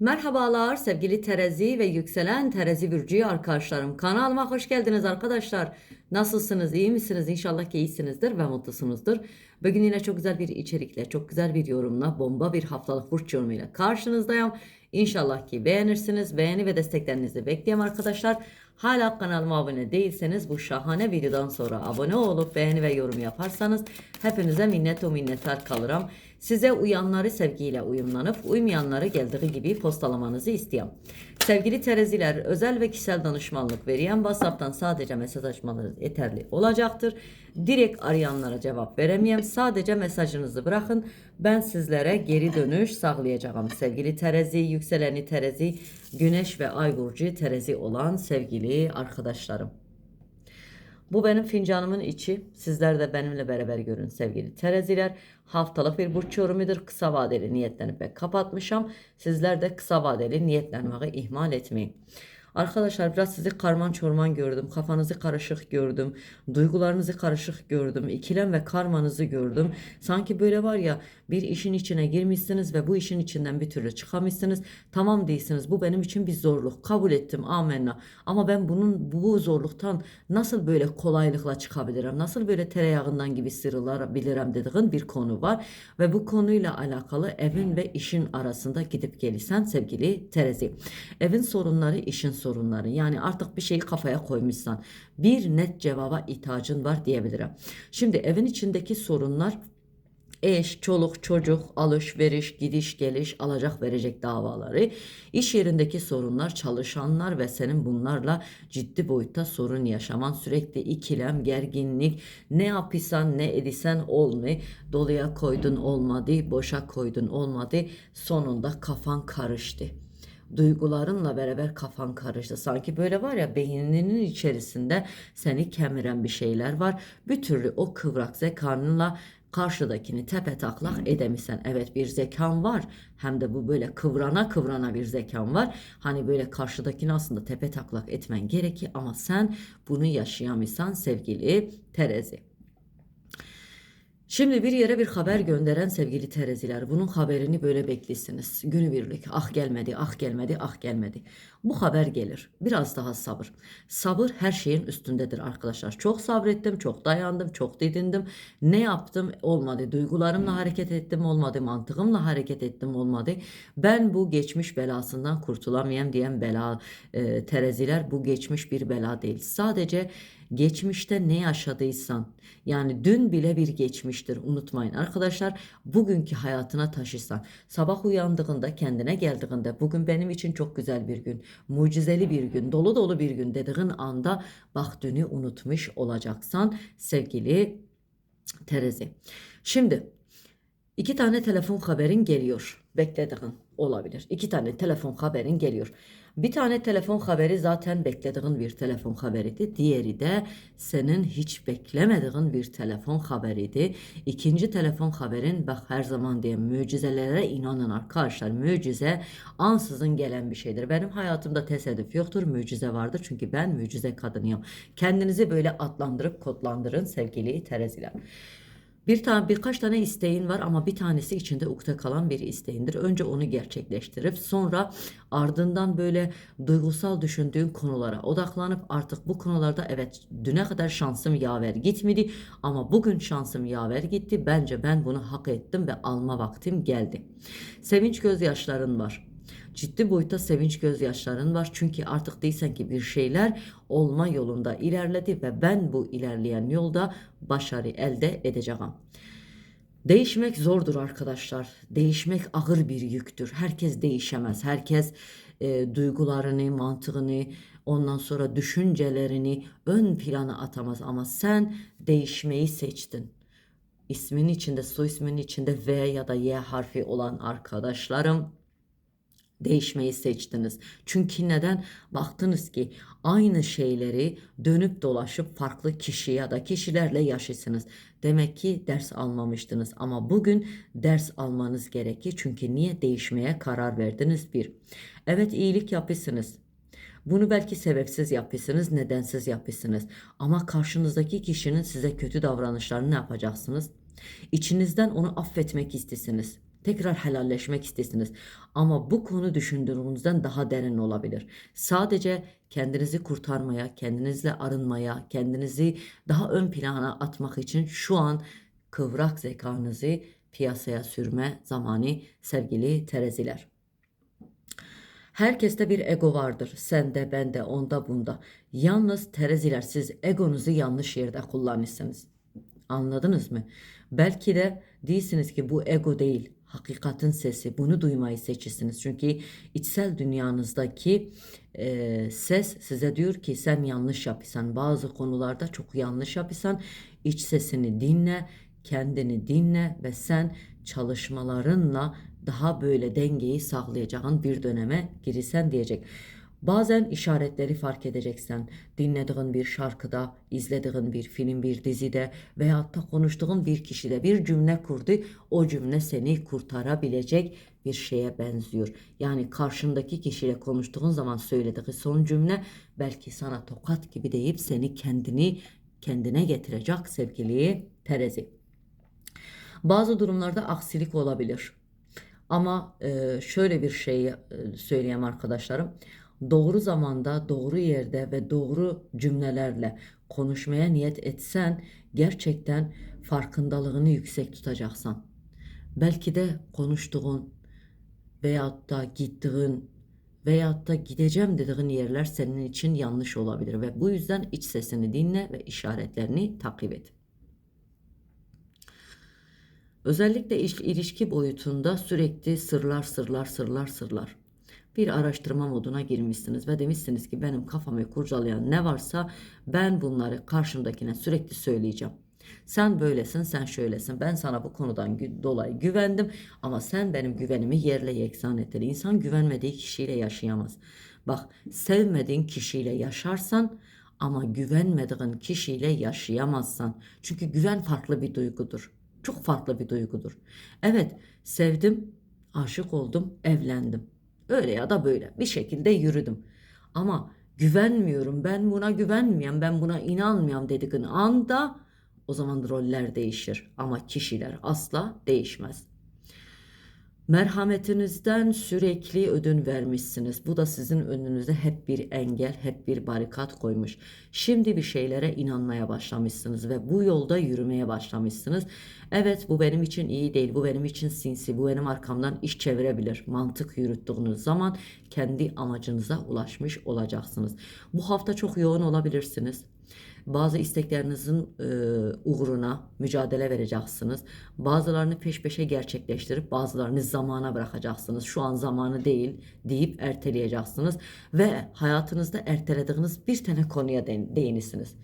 Merhabalar sevgili Terezi ve yükselen Terezi Burcu arkadaşlarım. Kanalıma hoş geldiniz arkadaşlar. Nasılsınız? iyi misiniz? İnşallah ki iyisinizdir ve mutlusunuzdur. Bugün yine çok güzel bir içerikle, çok güzel bir yorumla, bomba bir haftalık burç yorumuyla karşınızdayım. İnşallah ki beğenirsiniz. Beğeni ve desteklerinizi bekliyorum arkadaşlar. Hala kanalıma abone değilseniz bu şahane videodan sonra abone olup beğeni ve yorum yaparsanız hepinize minnet o minnettar kalırım. Size uyanları sevgiyle uyumlanıp uymayanları geldiği gibi postalamanızı istiyorum. Sevgili tereziler özel ve kişisel danışmanlık veriyen WhatsApp'tan sadece mesaj açmanız yeterli olacaktır. Direkt arayanlara cevap veremeyem. Sadece mesajınızı bırakın. Ben sizlere geri dönüş sağlayacağım. Sevgili terezi, yükseleni terezi, güneş ve ay burcu terezi olan sevgili arkadaşlarım. Bu benim fincanımın içi. Sizler de benimle beraber görün sevgili tereziler. Haftalık bir burç yorumudur. Kısa vadeli niyetlenip ve kapatmışam. Sizler de kısa vadeli niyetlenmeyi ihmal etmeyin. Arkadaşlar biraz sizi karman çorman gördüm. Kafanızı karışık gördüm. Duygularınızı karışık gördüm. İkilem ve karmanızı gördüm. Sanki böyle var ya bir işin içine girmişsiniz ve bu işin içinden bir türlü çıkamışsınız. Tamam değilsiniz. Bu benim için bir zorluk. Kabul ettim. Amenna. Ama ben bunun bu zorluktan nasıl böyle kolaylıkla çıkabilirim? Nasıl böyle tereyağından gibi sıyrılabilirim dediğin bir konu var. Ve bu konuyla alakalı evin ve işin arasında gidip gelirsen sevgili Terezi. Evin sorunları, işin sorunları. Yani artık bir şeyi kafaya koymuşsan bir net cevaba ihtiyacın var diyebilirim. Şimdi evin içindeki sorunlar eş, çoluk, çocuk, alışveriş, gidiş, geliş, alacak verecek davaları, iş yerindeki sorunlar, çalışanlar ve senin bunlarla ciddi boyutta sorun yaşaman, sürekli ikilem, gerginlik, ne yapıysan ne edisen olmuyor, doluya koydun olmadı, boşa koydun olmadı, sonunda kafan karıştı duygularınla beraber kafan karıştı. Sanki böyle var ya beyninin içerisinde seni kemiren bir şeyler var. Bir türlü o kıvrak zekanınla karşıdakini tepe taklak edemisen. Evet bir zekan var. Hem de bu böyle kıvrana kıvrana bir zekan var. Hani böyle karşıdakini aslında tepe taklak etmen gerekir ama sen bunu yaşayamıyorsan sevgili Terezi. Şimdi bir yere bir haber gönderen sevgili tereziler bunun haberini böyle beklisiniz. Günübirlik ah gelmedi ah gelmedi ah gelmedi. Bu haber gelir. Biraz daha sabır. Sabır her şeyin üstündedir arkadaşlar. Çok sabrettim, çok dayandım, çok didindim. Ne yaptım olmadı. Duygularımla hareket ettim olmadı. Mantığımla hareket ettim olmadı. Ben bu geçmiş belasından kurtulamayayım diyen bela e, tereziler bu geçmiş bir bela değil. Sadece geçmişte ne yaşadıysan yani dün bile bir geçmiştir unutmayın arkadaşlar bugünkü hayatına taşırsan sabah uyandığında kendine geldiğinde bugün benim için çok güzel bir gün mucizeli bir gün dolu dolu bir gün dediğin anda bak dünü unutmuş olacaksan sevgili Terezi. Şimdi iki tane telefon haberin geliyor beklediğin olabilir. İki tane telefon haberin geliyor. Bir tane telefon haberi zaten beklediğin bir telefon haberiydi. Diğeri de senin hiç beklemediğin bir telefon haberiydi. İkinci telefon haberin bak her zaman diye mucizelere inanın arkadaşlar. Mucize ansızın gelen bir şeydir. Benim hayatımda tesadüf yoktur. Mucize vardır. Çünkü ben mucize kadınıyım. Kendinizi böyle adlandırıp kodlandırın sevgili tereziler. Bir tane birkaç tane isteğin var ama bir tanesi içinde ukde kalan bir isteğindir. Önce onu gerçekleştirip sonra ardından böyle duygusal düşündüğün konulara odaklanıp artık bu konularda evet düne kadar şansım yaver gitmedi ama bugün şansım yaver gitti. Bence ben bunu hak ettim ve alma vaktim geldi. Sevinç gözyaşların var ciddi boyutta sevinç gözyaşların var. Çünkü artık değilsen ki bir şeyler olma yolunda ilerledi ve ben bu ilerleyen yolda başarı elde edeceğim. Değişmek zordur arkadaşlar. Değişmek ağır bir yüktür. Herkes değişemez. Herkes e, duygularını, mantığını, ondan sonra düşüncelerini ön plana atamaz. Ama sen değişmeyi seçtin. İsmin içinde, soy isminin içinde V ya da Y harfi olan arkadaşlarım değişmeyi seçtiniz. Çünkü neden? Baktınız ki aynı şeyleri dönüp dolaşıp farklı kişi ya da kişilerle yaşısınız. Demek ki ders almamıştınız ama bugün ders almanız gerekir. Çünkü niye değişmeye karar verdiniz bir. Evet iyilik yapıyorsunuz. Bunu belki sebepsiz yapıyorsunuz, nedensiz yapıyorsunuz. Ama karşınızdaki kişinin size kötü davranışlarını ne yapacaksınız? İçinizden onu affetmek istesiniz. Tekrar helalleşmek istesiniz. Ama bu konu düşündüğünüzden daha derin olabilir. Sadece kendinizi kurtarmaya, kendinizle arınmaya, kendinizi daha ön plana atmak için şu an kıvrak zekanızı piyasaya sürme zamanı sevgili tereziler. Herkeste bir ego vardır. Sende, bende, onda, bunda. Yalnız tereziler siz egonuzu yanlış yerde kullanırsınız. Anladınız mı? Belki de değilsiniz ki bu ego değil. Hakikatin sesi. Bunu duymayı seçirsiniz. Çünkü içsel dünyanızdaki e, ses size diyor ki sen yanlış yapıyorsun. Bazı konularda çok yanlış yapıyorsun. İç sesini dinle, kendini dinle ve sen çalışmalarınla daha böyle dengeyi sağlayacağın bir döneme girirsen diyecek. Bazen işaretleri fark edeceksen dinlediğin bir şarkıda, izlediğin bir film, bir dizide veyahut da konuştuğun bir kişide bir cümle kurdu. O cümle seni kurtarabilecek bir şeye benziyor. Yani karşındaki kişiyle konuştuğun zaman söylediği son cümle belki sana tokat gibi deyip seni kendini kendine getirecek sevgili Terezi. Bazı durumlarda aksilik olabilir. Ama şöyle bir şey söyleyeyim arkadaşlarım. Doğru zamanda, doğru yerde ve doğru cümlelerle konuşmaya niyet etsen gerçekten farkındalığını yüksek tutacaksan. Belki de konuştuğun veyahut da gittiğin veyahut da gideceğim dediğin yerler senin için yanlış olabilir ve bu yüzden iç sesini dinle ve işaretlerini takip et. Özellikle iş- ilişki boyutunda sürekli sırlar sırlar sırlar sırlar. Bir araştırma moduna girmişsiniz ve demişsiniz ki benim kafamı kurcalayan ne varsa ben bunları karşımdakine sürekli söyleyeceğim. Sen böylesin, sen şöylesin. Ben sana bu konudan gü- dolayı güvendim ama sen benim güvenimi yerle yeksan ettin. İnsan güvenmediği kişiyle yaşayamaz. Bak, sevmediğin kişiyle yaşarsan ama güvenmediğin kişiyle yaşayamazsan. Çünkü güven farklı bir duygudur. Çok farklı bir duygudur. Evet, sevdim, aşık oldum, evlendim. Öyle ya da böyle bir şekilde yürüdüm. Ama güvenmiyorum, ben buna güvenmiyorum, ben buna inanmıyorum dediğin anda o zaman roller değişir ama kişiler asla değişmez. Merhametinizden sürekli ödün vermişsiniz. Bu da sizin önünüze hep bir engel, hep bir barikat koymuş. Şimdi bir şeylere inanmaya başlamışsınız ve bu yolda yürümeye başlamışsınız. Evet bu benim için iyi değil, bu benim için sinsi, bu benim arkamdan iş çevirebilir. Mantık yürüttüğünüz zaman kendi amacınıza ulaşmış olacaksınız. Bu hafta çok yoğun olabilirsiniz. Bazı isteklerinizin e, uğruna mücadele vereceksiniz. Bazılarını peş peşe gerçekleştirip bazılarını zamana bırakacaksınız. Şu an zamanı değil deyip erteleyeceksiniz. Ve hayatınızda ertelediğiniz bir tane konuya değin- değinirsiniz.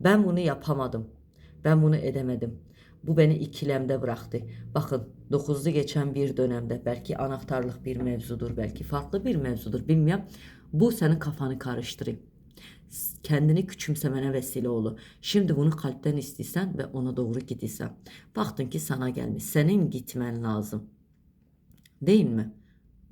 Ben bunu yapamadım. Ben bunu edemedim. Bu beni ikilemde bıraktı. Bakın 9'lu geçen bir dönemde belki anahtarlık bir mevzudur, belki farklı bir mevzudur bilmiyorum. Bu senin kafanı karıştırıyor kendini küçümsemene vesile olur. Şimdi bunu kalpten istesen ve ona doğru gidiysen. Baktın ki sana gelmiş. Senin gitmen lazım. Değil mi?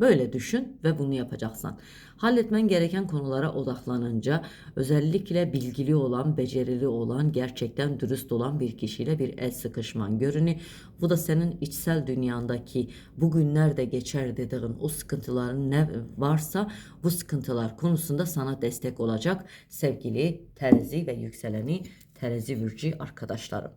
Böyle düşün ve bunu yapacaksan. Halletmen gereken konulara odaklanınca özellikle bilgili olan, becerili olan, gerçekten dürüst olan bir kişiyle bir el sıkışman görünü. Bu da senin içsel dünyandaki bugünlerde geçer dediğin o sıkıntıların ne varsa bu sıkıntılar konusunda sana destek olacak sevgili terzi ve yükseleni terzi burcu arkadaşlarım.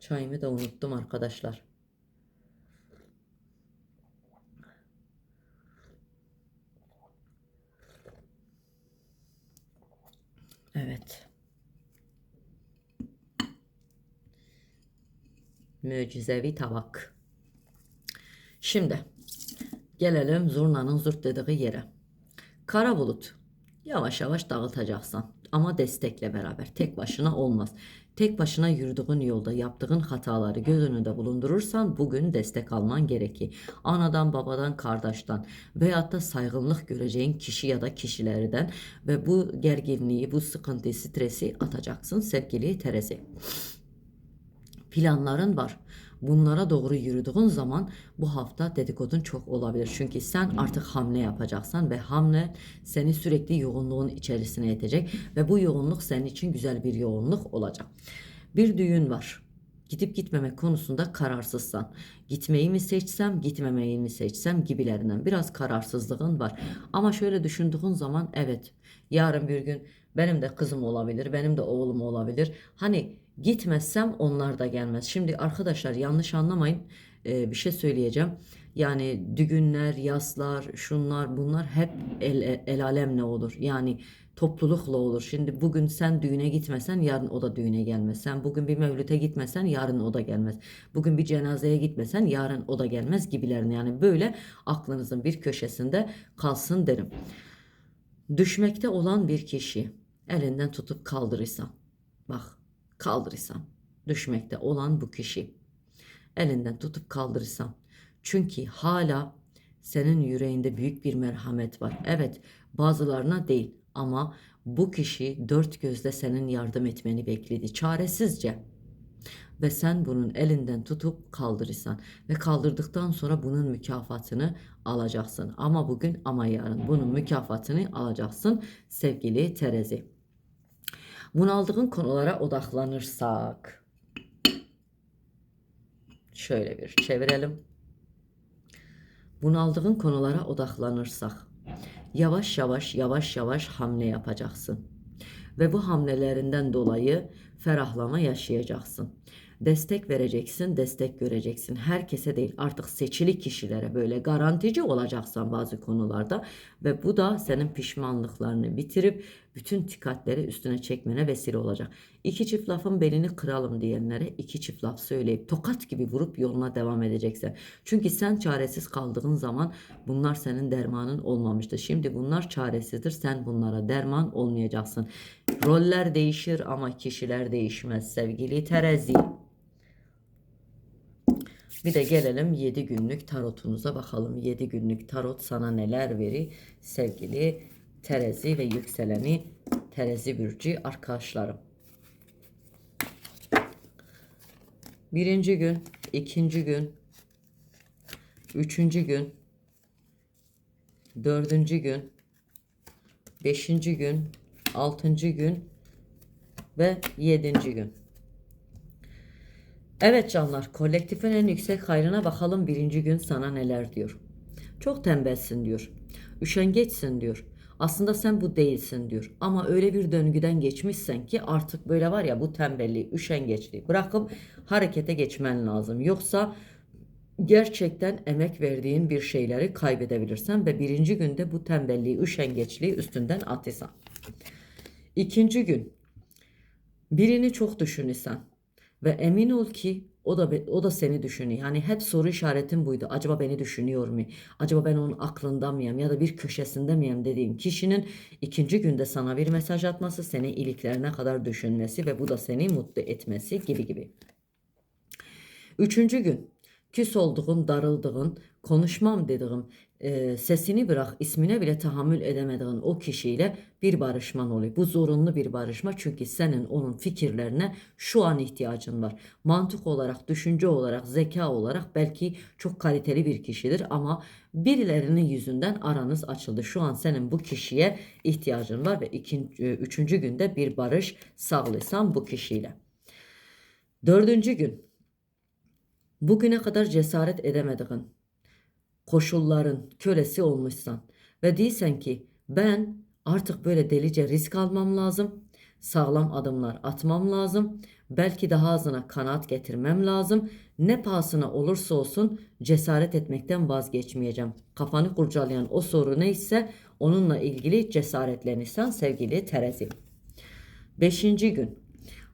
Çayımı da unuttum arkadaşlar. Evet. Mucizevi tabak. Şimdi gelelim zurnanın zurt dediği yere. Kara bulut. Yavaş yavaş dağıtacaksan ama destekle beraber. Tek başına olmaz. Tek başına yürüdüğün yolda yaptığın hataları göz önünde bulundurursan bugün destek alman gerekir. Anadan, babadan, kardeşten veyahut da saygınlık göreceğin kişi ya da kişilerden ve bu gerginliği, bu sıkıntıyı, stresi atacaksın sevgili Terezi planların var. Bunlara doğru yürüdüğün zaman bu hafta dedikodun çok olabilir. Çünkü sen artık hamle yapacaksan ve hamle seni sürekli yoğunluğun içerisine itecek ve bu yoğunluk senin için güzel bir yoğunluk olacak. Bir düğün var. Gidip gitmemek konusunda kararsızsan. Gitmeyi mi seçsem, gitmemeyi mi seçsem gibilerinden biraz kararsızlığın var. Ama şöyle düşündüğün zaman evet yarın bir gün benim de kızım olabilir, benim de oğlum olabilir. Hani gitmezsem onlar da gelmez. Şimdi arkadaşlar yanlış anlamayın. Ee, bir şey söyleyeceğim. Yani düğünler, yaslar, şunlar bunlar hep el, el alemle olur. Yani toplulukla olur. Şimdi bugün sen düğüne gitmesen yarın o da düğüne gelmez. Sen bugün bir mevlüte gitmesen yarın o da gelmez. Bugün bir cenazeye gitmesen yarın o da gelmez gibilerini. Yani böyle aklınızın bir köşesinde kalsın derim. Düşmekte olan bir kişi elinden tutup kaldırırsan. Bak kaldırırsan. Düşmekte olan bu kişi elinden tutup kaldırırsan. Çünkü hala senin yüreğinde büyük bir merhamet var. Evet bazılarına değil ama bu kişi dört gözle senin yardım etmeni bekledi çaresizce. Ve sen bunun elinden tutup kaldırırsan ve kaldırdıktan sonra bunun mükafatını alacaksın. Ama bugün ama yarın bunun mükafatını alacaksın sevgili Terezi. Bunaldığın konulara odaklanırsak şöyle bir çevirelim. Bunaldığın konulara odaklanırsak yavaş yavaş yavaş yavaş hamle yapacaksın. Ve bu hamlelerinden dolayı ferahlama yaşayacaksın. Destek vereceksin, destek göreceksin. Herkese değil artık seçili kişilere böyle garantici olacaksan bazı konularda ve bu da senin pişmanlıklarını bitirip bütün dikkatleri üstüne çekmene vesile olacak. İki çift lafın belini kıralım diyenlere iki çift laf söyleyip tokat gibi vurup yoluna devam edeceksin. Çünkü sen çaresiz kaldığın zaman bunlar senin dermanın olmamıştır. Şimdi bunlar çaresizdir. Sen bunlara derman olmayacaksın. Roller değişir ama kişiler değişmez sevgili terazi. Bir de gelelim 7 günlük tarotunuza bakalım. 7 günlük tarot sana neler verir sevgili Terezi ve yükseleni Terezi Bürcü arkadaşlarım. Birinci gün, ikinci gün, üçüncü gün, dördüncü gün, beşinci gün, altıncı gün ve yedinci gün. Evet canlar, kolektifin en yüksek hayrına bakalım birinci gün sana neler diyor. Çok tembelsin diyor. Üşengeçsin diyor. Aslında sen bu değilsin diyor. Ama öyle bir döngüden geçmişsen ki artık böyle var ya bu tembelliği, üşengeçliği bırakıp harekete geçmen lazım. Yoksa gerçekten emek verdiğin bir şeyleri kaybedebilirsen ve birinci günde bu tembelliği, üşengeçliği üstünden atırsan. İkinci gün birini çok düşünürsen ve emin ol ki o da o da seni düşünüyor. Yani hep soru işaretin buydu. Acaba beni düşünüyor mu? Acaba ben onun aklında mıyım ya da bir köşesinde miyim dediğin kişinin ikinci günde sana bir mesaj atması, seni iliklerine kadar düşünmesi ve bu da seni mutlu etmesi gibi gibi. Üçüncü gün küs olduğun, darıldığın, konuşmam dediğin, e, sesini bırak ismine bile tahammül edemediğin o kişiyle bir barışman oluyor. Bu zorunlu bir barışma çünkü senin onun fikirlerine şu an ihtiyacın var. Mantık olarak, düşünce olarak, zeka olarak belki çok kaliteli bir kişidir ama birilerinin yüzünden aranız açıldı. Şu an senin bu kişiye ihtiyacın var ve ikinci, e, üçüncü günde bir barış sağlıyorsan bu kişiyle. Dördüncü gün bugüne kadar cesaret edemediğin, koşulların kölesi olmuşsan ve değilsen ki ben artık böyle delice risk almam lazım, sağlam adımlar atmam lazım, belki daha azına kanaat getirmem lazım, ne pahasına olursa olsun cesaret etmekten vazgeçmeyeceğim. Kafanı kurcalayan o soru neyse onunla ilgili cesaretlenirsen sevgili Terezi. Beşinci gün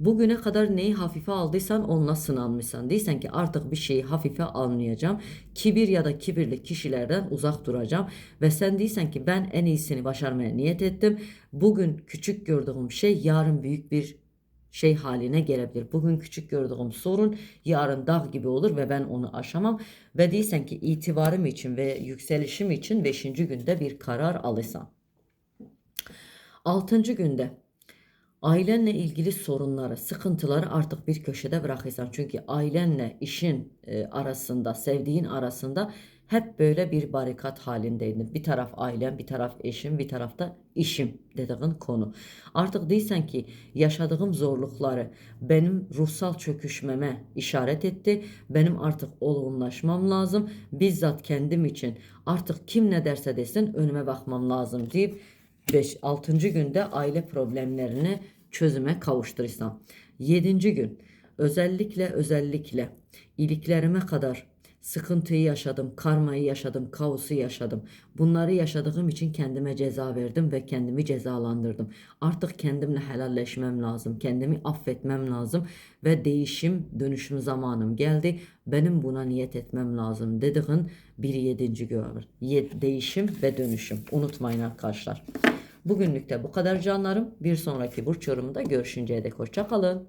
Bugüne kadar neyi hafife aldıysan onunla sınanmışsan. Değilsen ki artık bir şeyi hafife almayacağım. Kibir ya da kibirli kişilerden uzak duracağım. Ve sen değilsen ki ben en iyisini başarmaya niyet ettim. Bugün küçük gördüğüm şey yarın büyük bir şey haline gelebilir. Bugün küçük gördüğüm sorun yarın dağ gibi olur ve ben onu aşamam. Ve değilsen ki itibarım için ve yükselişim için 5. günde bir karar alırsan. 6. günde ailenle ilgili sorunları, sıkıntıları artık bir köşede bırakırsan. Çünkü ailenle işin e, arasında, sevdiğin arasında hep böyle bir barikat halindeydim. Bir taraf ailem, bir taraf eşim, bir tarafta işim dediğin konu. Artık değilsen ki yaşadığım zorlukları benim ruhsal çöküşmeme işaret etti. Benim artık olgunlaşmam lazım. Bizzat kendim için artık kim ne derse desin önüme bakmam lazım deyip 5 6. günde aile problemlerini çözüme kavuşturursam. 7. gün özellikle özellikle iliklerime kadar sıkıntıyı yaşadım, karmayı yaşadım, kaosu yaşadım. Bunları yaşadığım için kendime ceza verdim ve kendimi cezalandırdım. Artık kendimle helalleşmem lazım, kendimi affetmem lazım ve değişim, dönüşüm zamanım geldi. Benim buna niyet etmem lazım dediğin bir yedinci gün. Ye- Değişim ve dönüşüm. Unutmayın arkadaşlar. Bugünlük de bu kadar canlarım. Bir sonraki burç yorumunda görüşünceye dek hoşça kalın.